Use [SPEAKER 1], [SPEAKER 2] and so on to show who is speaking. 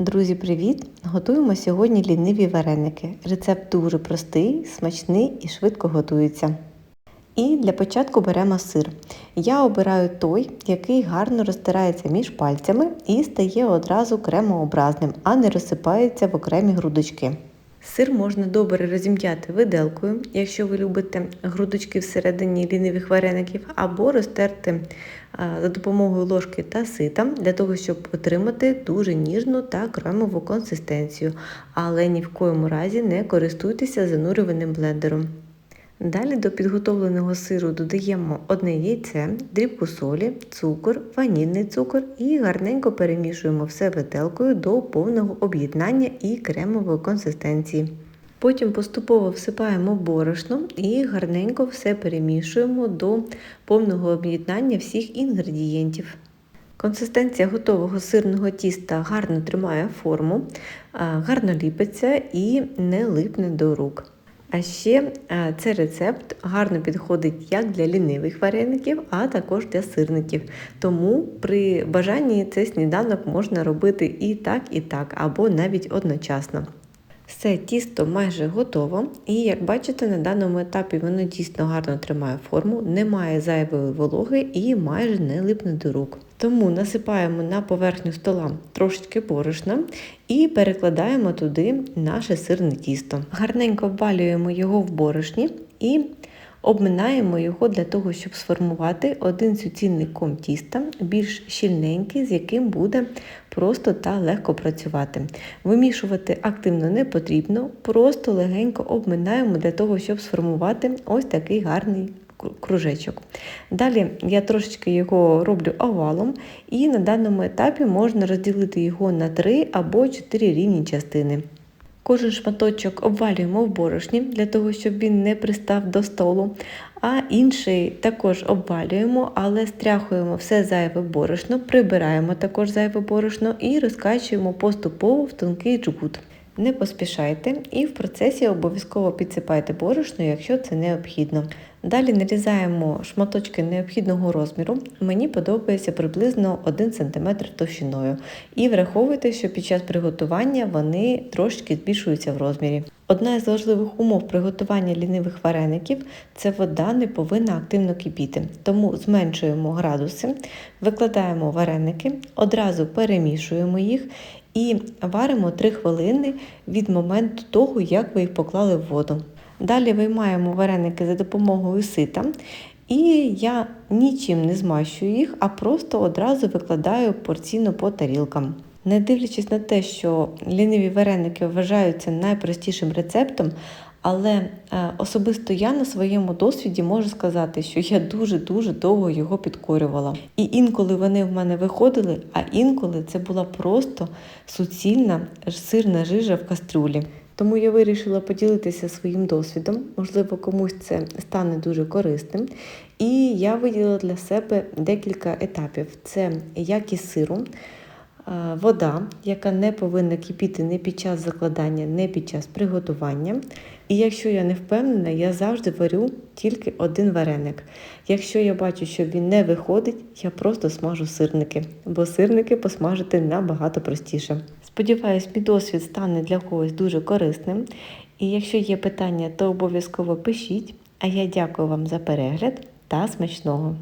[SPEAKER 1] Друзі, привіт! Готуємо сьогодні ліниві вареники. Рецепт дуже простий, смачний і швидко готується. І для початку беремо сир. Я обираю той, який гарно розтирається між пальцями і стає одразу кремообразним, а не розсипається в окремі грудочки. Сир можна добре розім'яти виделкою, якщо ви любите грудочки всередині лінивих вареників, або розтерти за допомогою ложки та сита для того, щоб отримати дуже ніжну та кремову консистенцію, але ні в коєму разі не користуйтеся занурюваним блендером. Далі до підготовленого сиру додаємо одне яйце, дрібку солі, цукор, ванільний цукор і гарненько перемішуємо все виделкою до повного об'єднання і кремової консистенції. Потім поступово всипаємо борошно і гарненько все перемішуємо до повного об'єднання всіх інгредієнтів. Консистенція готового сирного тіста гарно тримає форму, гарно ліпиться і не липне до рук. А ще цей рецепт гарно підходить як для лінивих вареників, а також для сирників. Тому при бажанні цей сніданок можна робити і так, і так, або навіть одночасно. Все тісто майже готово, і як бачите, на даному етапі воно дійсно гарно тримає форму, немає зайвої вологи і майже не липне до рук. Тому насипаємо на поверхню стола трошечки борошна і перекладаємо туди наше сирне тісто. Гарненько обвалюємо його в борошні і обминаємо його для того, щоб сформувати один суцільний ком тіста, більш щільненький, з яким буде просто та легко працювати. Вимішувати активно не потрібно, просто легенько обминаємо для того, щоб сформувати ось такий гарний кружечок. Далі я трошечки його роблю овалом, і на даному етапі можна розділити його на 3 або 4 рівні частини. Кожен шматочок обвалюємо в борошні для того, щоб він не пристав до столу, а інший також обвалюємо, але стряхуємо все зайве борошно, прибираємо також зайве борошно і розкачуємо поступово в тонкий джгут. Не поспішайте і в процесі обов'язково підсипайте борошно, якщо це необхідно. Далі нарізаємо шматочки необхідного розміру. Мені подобається приблизно 1 см товщиною. І враховуйте, що під час приготування вони трошки збільшуються в розмірі. Одна з важливих умов приготування лінивих вареників це вода не повинна активно кипіти. Тому зменшуємо градуси, викладаємо вареники, одразу перемішуємо їх і варимо 3 хвилини від моменту того, як ви їх поклали в воду. Далі виймаємо вареники за допомогою сита. І я нічим не змащую їх, а просто одразу викладаю порційно по тарілкам. Не дивлячись на те, що ліниві вареники вважаються найпростішим рецептом, але е, особисто я на своєму досвіді можу сказати, що я дуже-дуже довго його підкорювала. І інколи вони в мене виходили, а інколи це була просто суцільна сирна жижа в кастрюлі. Тому я вирішила поділитися своїм досвідом, можливо, комусь це стане дуже корисним. І я виділила для себе декілька етапів: це якість сиру, вода, яка не повинна кипіти не під час закладання, не під час приготування. І якщо я не впевнена, я завжди варю тільки один вареник. Якщо я бачу, що він не виходить, я просто смажу сирники, бо сирники посмажити набагато простіше. Сподіваюсь, мій досвід стане для когось дуже корисним. І якщо є питання, то обов'язково пишіть. А я дякую вам за перегляд та смачного!